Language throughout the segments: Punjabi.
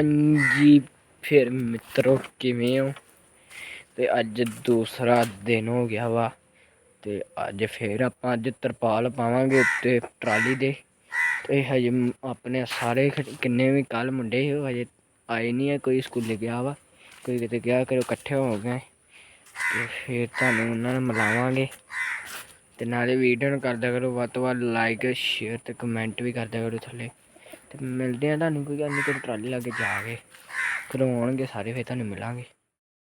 ਹਾਂਜੀ, ਫਿਰ ਮਿੱਤਰੋ, ਕਿਵੇਂ ਹੋ? ਤੇ ਅੱਜ ਦੂਸਰਾ ਦਿਨ ਹੋ ਗਿਆ ਵਾ, ਤੇ ਅੱਜ ਫਿਰ ਆਪਾਂ ਅੱਜ ਤਰਪਾਲ ਪਾਵਾਂਗੇ ਉੱਤੇ ਟਰਾਲੀ ਦੇ। ਤੇ ਹਜੇ ਆਪਣੇ ਸਾਰੇ ਕਿੰਨੇ ਵੀ ਕੱਲ ਮੁੰਡੇ ਸੀ, ਉਹ ਹਜੇ ਆਏ ਨਹੀਂ ਹੈ ਕੋਈ ਸਕੂਲੇ ਗਿਆ ਵਾ, ਕੋਈ ਕਿਤੇ ਗਿਆ ਕਰੋ ਇਕੱਠੇ ਹੋ ਗਏ। ਤੇ ਫੇਰ ਤੁਹਾਨੂੰ ਉਹਨਾਂ ਨੂੰ ਮਿਲਾਵਾਂਗੇ। ਤੇ ਨਾਲੇ ਵੀਡੀਓ ਨੂੰ ਕਰਦਾ ਕਰੋ, ਵੱਧ ਤੋਂ ਵੱਧ ਲਾਈਕ ਸ਼ੇਅਰ ਤੇ ਕਮੈਂਟ ਵੀ ਕਰਦਾ ਕਰੋ ਥੱਲੇ। ਤੇ ਮਿਲਦੇ ਆ ਤੁਹਾਨੂੰ ਕੋਈ ਗੱਲ ਨਹੀਂ ਕੋਈ ਟਰਾਲੀ ਲਾ ਕੇ ਜਾ ਕੇ ਫਿਰ ਆਉਣਗੇ ਸਾਰੇ ਫਿਰ ਤੁਹਾਨੂੰ ਮਿਲਾਂਗੇ।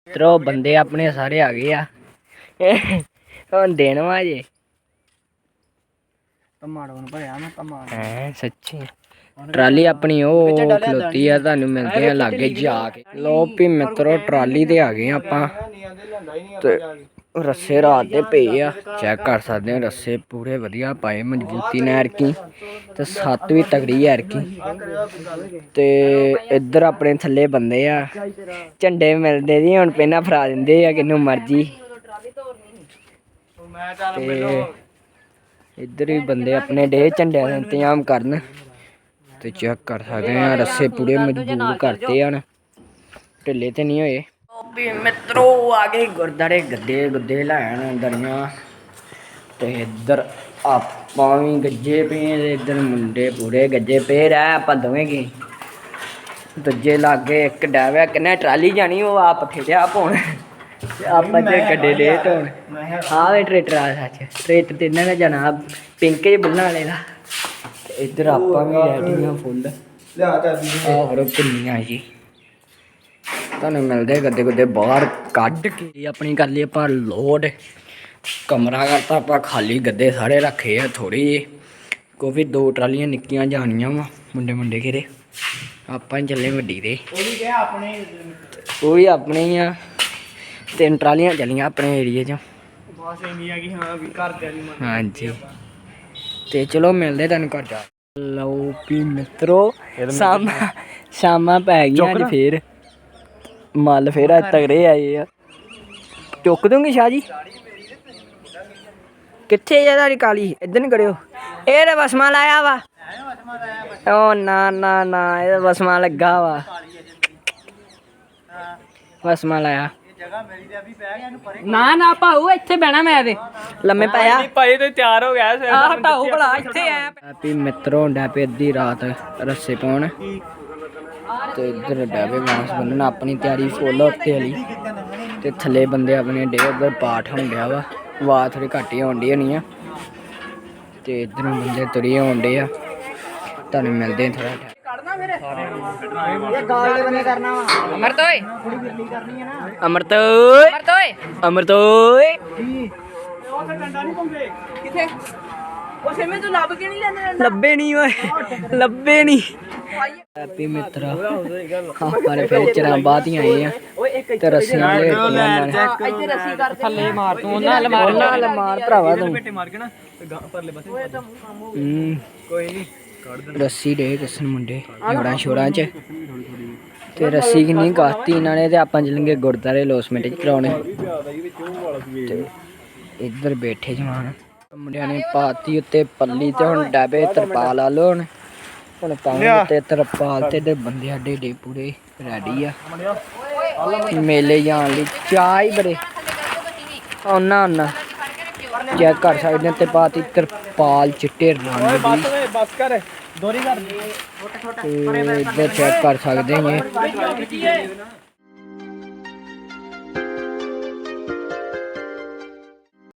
ਤਰੋ ਬੰਦੇ ਆਪਣੇ ਸਾਰੇ ਆ ਗਏ ਆ। ਹੁਣ ਦੇਣ ਵਾ ਜੇ ਟਮਾਟੋ ਨੂੰ ਭਰਿਆ ਮੈਂ ਟਮਾਟੋ ਹੈ ਸੱਚੀ। ਟਰਾਲੀ ਆਪਣੀ ਉਹ ਖਲੋਤੀ ਆ ਤੁਹਾਨੂੰ ਮਿਲਦੇ ਆ ਲਾਗੇ ਜਾ ਕੇ। ਲੋ ਵੀ ਮਿੱਤਰੋ ਟਰਾਲੀ ਤੇ ਆ ਗਏ ਆ ਆਪਾਂ ਤੇ ਰੱਸੇ ਰਾਤ ਦੇ ਪਏ ਆ। ਚੈੱਕ ਕਰ ਸਕਦੇ ਆ, ਰੱਸੇ ਪੂਰੇ ਵਧੀਆ ਪਾਏ ਮਜ਼ਬੂਤੀ ਨਾਲ ਐਰਕੀ ਤੇ ਸੱਤ ਵੀ ਤਗੜੀ ਐਰਕੀ ਤੇ ਇੱਧਰ ਆਪਣੇ ਥੱਲੇ ਬੰਦੇ ਆ। ਝੰਡੇ ਮਿਲਦੇ ਜੀ, ਹੁਣ ਪਹਿਲਾਂ ਫਰਾ ਦਿੰਦੇ ਆ, ਕਿਨੂੰ ਮਰਜ਼ੀ। ਮੈਂ ਤੇ ਇੱਧਰ ਵੀ ਬੰਦੇ ਆਪਣੇ ਡੇ ਝੰਡਿਆਂ ਦਾ ਇੰਤਜ਼ਾਮ ਕਰਨ। ਤੇ ਚੈੱਕ ਕਰ ਸਕਦੇ ਆ, ਰੱਸੇ ਪੂਰੇ ਮਜ਼ਬੂਤ ਕਰਤੇ ਹਨ ਢਿੱਲੇ ਤੇ ਨਹੀਂ ਹੋਏ। ਵੀ ਮਿੱਤਰੋ ਆ ਗਏ ਗੁਰਦਾਰੇ ਗੱਦੇ ਗੁੱਦੇ ਲੈਣ ਦਰੀਆਂ ਤੇ ਇੱਧਰ ਆਪਾਂ ਵੀ ਗੱਜੇ ਪਏ ਤੇ ਇੱਧਰ ਮੁੰਡੇ ਪੂਰੇ ਗੱਜੇ ਪਏ ਰਹਿ ਆਪਾਂ ਦੋਵੇਂ ਗਏ ਦੂਜੇ ਲਾਗੇ ਇੱਕ ਡਾਵਿਆ ਕਿੰਨਾ ਟਰਾਲੀ ਜਾਣੀ ਉਹ ਆਪ ਠੇੜਿਆ ਪਾਉਣ ਤੇ ਆਪਾਂ ਤੇ ਗੱਡੇ ਦੇ ਧੋਣ। ਹਾਂ ਵੇ ਟਰੇਟਰ ਆ ਸੱਚ ਟਰੇਟਰ ਤੇ ਇਹਨਾਂ ਨੇ ਜਾਣਾ ਪਿੰਕੇ ਬੁੱਲਾਂ ਵਾਲੇ ਦਾ। ਤੇ ਇੱਧਰ ਆਪਾਂ ਵੀ ਰੈਡੀਆਂ ਫੁੱਲ। ਲਿਆ ਚਾਬੀ ਆਹ ਹਰੋ ਕਿੰਨੀਆਂ ਜੀ। ਤੁਹਾਨੂੰ ਮਿਲਦੇ ਗੱਦੇ ਗੁੱਦੇ ਬਾਹਰ ਕੱਢ ਕੇ ਆਪਣੀ ਕਰ ਲਈ ਆਪਾਂ ਲੋਡ ਕਮਰਾ ਕਰਤਾ ਆਪਾਂ ਖਾਲੀ ਗੱਦੇ ਸਾਰੇ ਰੱਖੇ ਆ ਥੋੜੀ ਜਿਹੇ। ਕੋਈ ਦੋ ਟਰਾਲੀਆਂ ਨਿੱਕੀਆਂ ਜਾਣੀਆਂ ਵਾ ਮੁੰਡੇ ਮੁੰਡੇ ਘੇਰੇ। ਆਪਾਂ ਨੀ ਚੱਲੇ ਵੱਡੀ ਦੇ ਉਹ ਵੀ ਕਿਹਾ ਆਪਣੇ ਉਹ ਵੀ ਆਪਣੇ ਹੀ ਆ। ਤਿੰਨ ਟਰਾਲੀਆਂ ਚੱਲੀਆਂ ਆਪਣੇ ਏਰੀਏ 'ਚ। ਬਸ ਇੰਨੀ ਆ ਕਿ ਹਾਂ ਵੀ ਘਰ ਤੇ ਨਹੀਂ ਮੰਨ ਹਾਂਜੀ ਤੇ ਚਲੋ ਮਿਲਦੇ ਤੁਹਾਨੂੰ ਘਰ ਜਾ ਲਓ ਵੀ ਮਿੱਤਰੋ ਸ਼ਾਮ ਸ਼ਾਮਾਂ ਪੈ ਗਈਆਂ ਅੱਜ ਫੇਰ। ਮੱਲ ਫੇਰ ਅੱਜ ਤਗੜੇ ਆਏ ਆ। ਚੁੱਕ ਦੂੰਗੀ ਸ਼ਾਹ ਜੀ। ਕਿੱਥੇ ਆ ਤੁਹਾਡੀ ਕਾਲੀ? ਇੱਧਰ ਨੂੰ ਕਰਿਓ। ਇਹ ਤਾਂ ਵਸਮਾ ਲਾਇਆ ਵਾ। ਓ ਨਾ ਨਾ ਨਾ ਇਹ ਤਾਂ ਵਸਮਾ ਲੱਗਾ ਵਾ। ਵਸਮਾ ਲਾਇਆ। ਨਾ ਨਾ ਭਾਊ ਇੱਥੇ ਬਹਿਣਾ ਮੈਂ ਤੇ। ਲੰਮੇ ਪਾਇਆ। ਭਾਈ ਤੇ ਤਿਆਰ ਹੋ ਗਿਆ ਆਹ ਭਾਊ ਭਲਾ ਇੱਥੇ ਆ। ਹੈਪੀ ਮਿੱਤਰੋਂ ਡਾ ਪੇ ਅੱਧੀ ਰਾਤ ਰੱਸੇ ਪਾਉਣ। ਤੇ ਇੱਧਰ ਡਾਵੇ ਮਾਸ ਬੰਨਣਾ ਆਪਣੀ ਤਿਆਰੀ ਫੁੱਲ ਉੱਤੇ ਵਾਲੀ। ਤੇ ਥੱਲੇ ਬੰਦੇ ਆਪਣੇ ਡੇ ਉੱਧਰ ਪਾਠ ਹੁੰਦਿਆ ਵਾ। ਆਵਾਜ਼ ਥੋੜੀ ਘੱਟ ਹੀ ਆਉਂਦੀ ਹੋਣੀ ਆ। ਤੇ ਇੱਧਰੋਂ ਬੰਦੇ ਤੁਰੀ ਆਉਂਦੇ ਆ। ਤੁਹਾਨੂੰ ਮਿਲਦੇ ਥੋੜਾ ਅਮਰਤ ਓਏ। ਅਮਰਤ ਓਏ। ਅਮਰਤ ਓਏ। ਅਮਰਤ ਓਏ। ਕਿੱਥੇ? ਉਹ ਸਿਮੇ ਤੂੰ ਲੱਭ ਕੇ ਨਹੀਂ ਲੈਂਦੇ ਲੱਭੇ ਨਹੀਂ ਓਏ ਲੱਭੇ ਨਹੀਂ ਹੈਪੀ ਮਿੱਤਰਾ ਆਪਾਂ ਨੇ ਫਿਰ ਚਰਾਂ ਬਾਅਦ ਹੀ ਆਏ ਆ ਤੇ ਰੱਸੀਆਂ ਲੈ ਉਹਨਾਂ ਨੇ ਇੱਥੇ ਰੱਸੀ ਕਰ ਥੱਲੇ ਮਾਰ ਤੂੰ ਉਹਨਾਂ ਨਾਲ ਮਾਰ। ਉਹਨਾਂ ਨਾਲ ਮਾਰ ਭਰਾਵਾ ਤੂੰ। ਬੇਟੇ ਮਾਰ ਕੇ ਨਾ ਤੇ ਗਾਂ ਪਰਲੇ ਪਾਸੇ ਹੂੰ ਕੋਈ ਨਹੀਂ ਰੱਸੀ ਦੇ ਕਿਸਨ ਮੁੰਡੇ ਜੋੜਾਂ ਛੋੜਾਂ ਚ। ਤੇ ਰੱਸੀ ਕਿੰਨੀ ਗਾਤੀ ਇਹਨਾਂ ਨੇ ਤੇ ਆਪਾਂ ਚੱਲਾਂਗੇ ਗੁਰਦਾਰੇ ਲੋਸਮੈਂਟ ਚ ਕਰਾਉਣੇ। ਤੇ ਇੱਧਰ ਬੈਠੇ ਜਵਾਨ। ਮੁੰਡਿਆਂ ਨੇ ਪਾਤੀ ਉੱਤੇ ਪੱਲੀ ਤੇ ਹੁਣ ਡਾਬੇ ਤਰਪਾਲ ਆ ਲੋ ਹੁਣ। ਹੁਣ ਉੱਤੇ ਤਰਪਾਲ ਤੇ ਤੇ ਬੰਦੇ ਸਾਡੇ ਡੇ ਪੂਰੇ ਰੈਡੀ ਆ। ਮੇਲੇ ਜਾਣ ਲਈ ਚਾਹ ਹੀ ਬੜੇ। ਉਹਨਾਂ ਉਹਨਾਂ ਚੈੱਕ ਕਰ ਸਕਦੇ ਤੇ ਪਾਤੀ ਤਰਪਾਲ ਚਿੱਟੇ ਰੰਗ ਦੀ। ਬਸ ਕਰ। ਦੋਰੀ ਕਰ। ਤੇ ਇੱਧਰ ਚੈੱਕ ਕਰ ਸਕਦੇ ਹਾਂ